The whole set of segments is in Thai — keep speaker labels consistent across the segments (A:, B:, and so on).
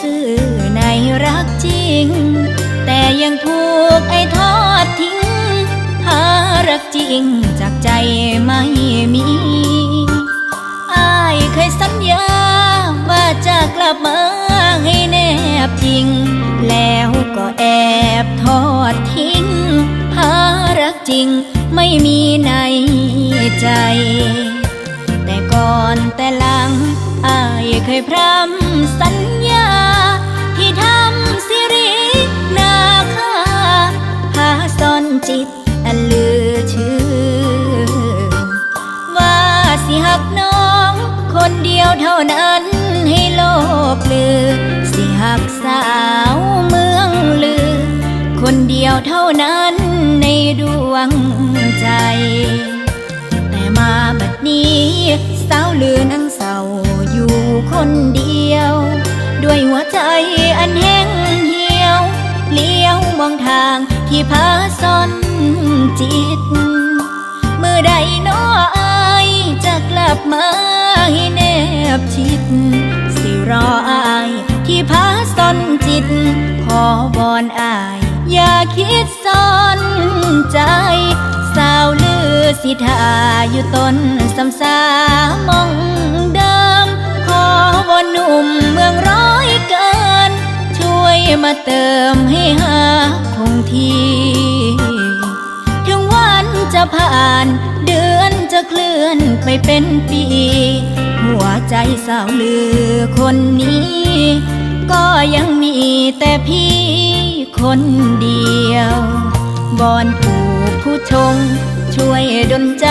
A: ซื่อในรักจริง แต่ยังถูกไอ้ทอดทิ้งหารักจริงจากใจไม่มีอายเคยสัญญาว่าจะกลับมาให้แนบจริง แล้วก็แอบทอดทิ้งหารักจริงไม่มีในใจ แต่ก่อนแต่หลังอายเคยพร่ำสัญ จิตอันลือชื่อ ว่าสิหักน้อง คนเดียวเท่านั้นให้โลกลือ สิหักสาวเมืองลือ คนเดียวเท่านั้นในดวงใจ ที่พาซ่อนจิต เมื่อใดน้ออายจะกลับมาให้แนบชิด สิรออายที่พาซ่อนจิต ขอวอนอาย อย่าคิดซ่อนใจ สาวลือสิทาอยู่ต้นสำสามองเดิมขอวอนหนุ่ม มาเติมให้หาคงที่ ถึงวันจะผ่านเดือนจะเคลื่อนไปเป็นปี หัวใจสาวลือคนนี้ ก็ยังมีแต่พี่คนเดียวบอนผู้ผู้ชง ช่วยดลใจ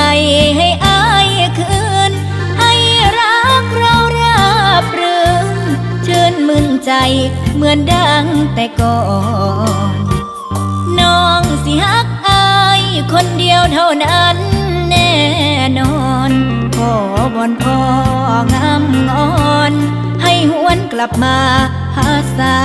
A: ให้อายคืน ให้รักเราราบรื่นชื่นมึนใจ มือนดังแต่ก่อน น้องสิฮักอายคนเดียวเท่านั้นแน่นอนขอบอนพ่องามงอน ให้หวนกลับมาหาสา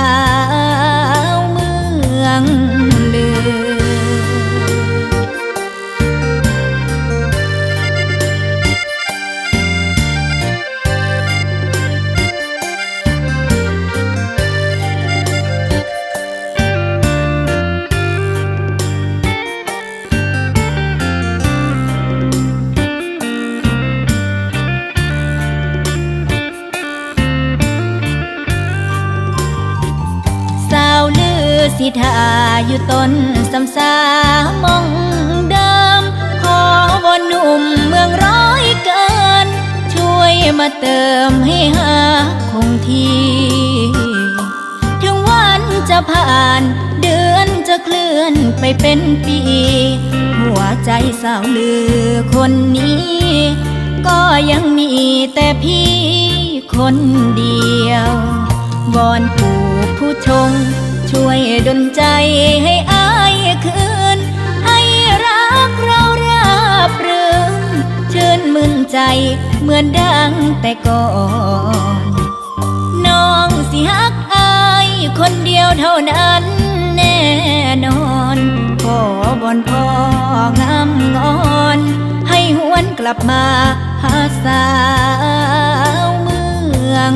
A: สิทาอยู่ต้นสำสามองเดิม ขอวอนหนุ่มเมืองร้อยเกิน ช่วยมาเติมให้หาคงที่ ถึงวันจะผ่านเดือนจะเคลื่อนไปเป็นปี หัวใจสาวลือคนนี้ ก็ยังมีแต่พี่คนเดียววอน ดลใจให้อายคืน ให้รักเราราบรื่นชื่นมึนใจเหมือนดังแต่ก่อน น้องสิฮักอายคนเดียวเท่านั้นแน่นอนขอบอนพ่องามงอน ให้หวนกลับมาหาสาวเมือง